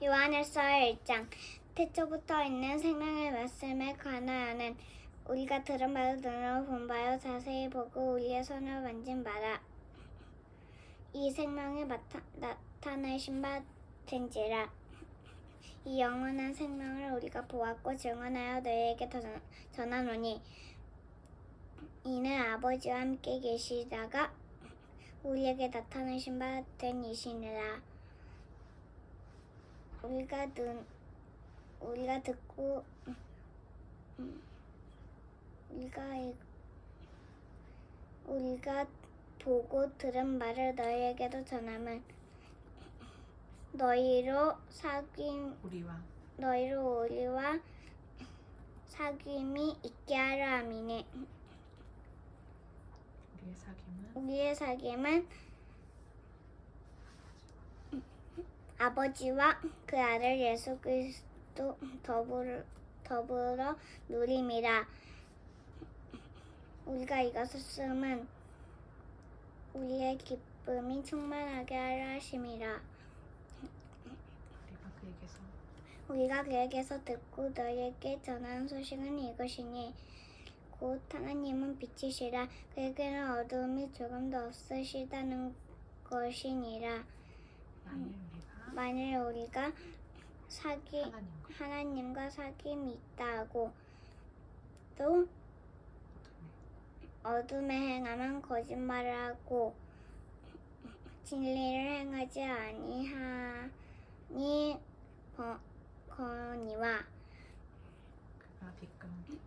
요한일서 1장. 태초부터 있는 생명의 말씀에 관하여는 우리가 들은 바요 눈으로 본 바요 자세히 보고 우리의 손으로 만진 바라. 이 생명이 나타, 나타내신 바 된지라. 이 영원한 생명을 우리가 보았고 증언하여 너희에게 전하노니 이는 아버지와 함께 계시다가 우리에게 나타내신 바 된 이시니라 우리가 눈 우리가 듣고 음, 우리가 이- 우리가 보고 들은 말을 너희에게도 전하면 너희로 사귐 우리와. 너희로 우리와 사귐이 있게 하려 함이니 우리의 사귐은? 우리의 사귐은 아버지와 그 아들 예수 그리스도 더불어, 더불어 누림이라. 우리가 이것을 쓰면 우리의 기쁨이 충만하게 하려 하심이라. 우리가 그에게서 우리가 그에게서 듣고 너희에게 전하는 소식은 이것이니 곧 하나님은 빛이시라. 그에게는 어두움이 조금도 없으시다는 것이니라. 만일 우리가 만일 우리가 사기 하나님과. 하나님과 사귐이 있다고 또 어둠에 행하면 거짓말을 하고 진리를 행하지 아니하니 거- 거니와 그가 빛 가운데.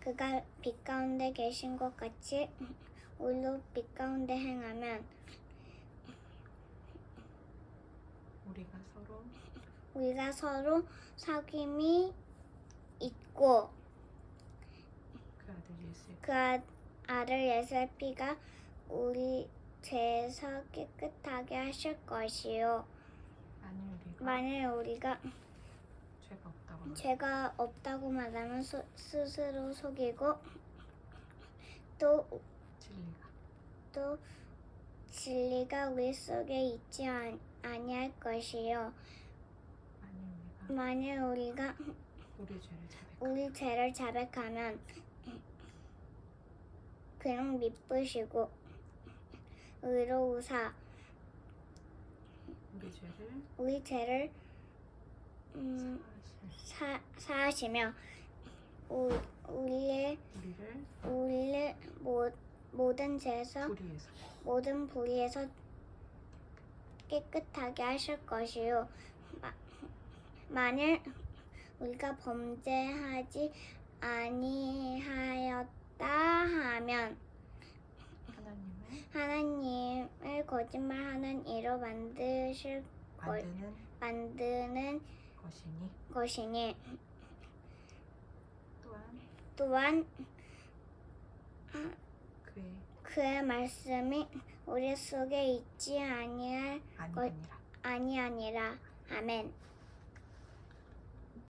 그가 빛 가운데 계신 것 같이 우리도 빛 가운데 행하면 우리가 서로 우리가 서로 사귐이 있고 그 아들 예수의 그 아- 아들 예수의 피가 우리 죄에서 깨끗하게 하실 것이요. 만일 우리가 만일 우리가 죄가 없다고 죄가 없다고 말하면 소- 스스로 속이고 또, 진리가 또 진리가 우리 속에 있지 아- 아니할 것이요. 만일 우리가 우리의 죄를 자백하고 우리 죄를 자백하면 그는 미쁘시고 의로우사 우리 죄를 우리 죄를 음, 사, 사하시며 우, 우리의 우리를 우리의 모, 모든 죄에서 모든 불의에서 깨끗하게 하실 것이요. 마, 만일 우리가 범죄하지 아니하였다 하면 하나님을 하나님을 거짓말하는 이로 만드실 걸 만드는 만드는 것이니? 것이니. 또한 또한 그의 그의 말씀이 우리 속에 있지 아니할 것 아니니라 아니하니라 아멘.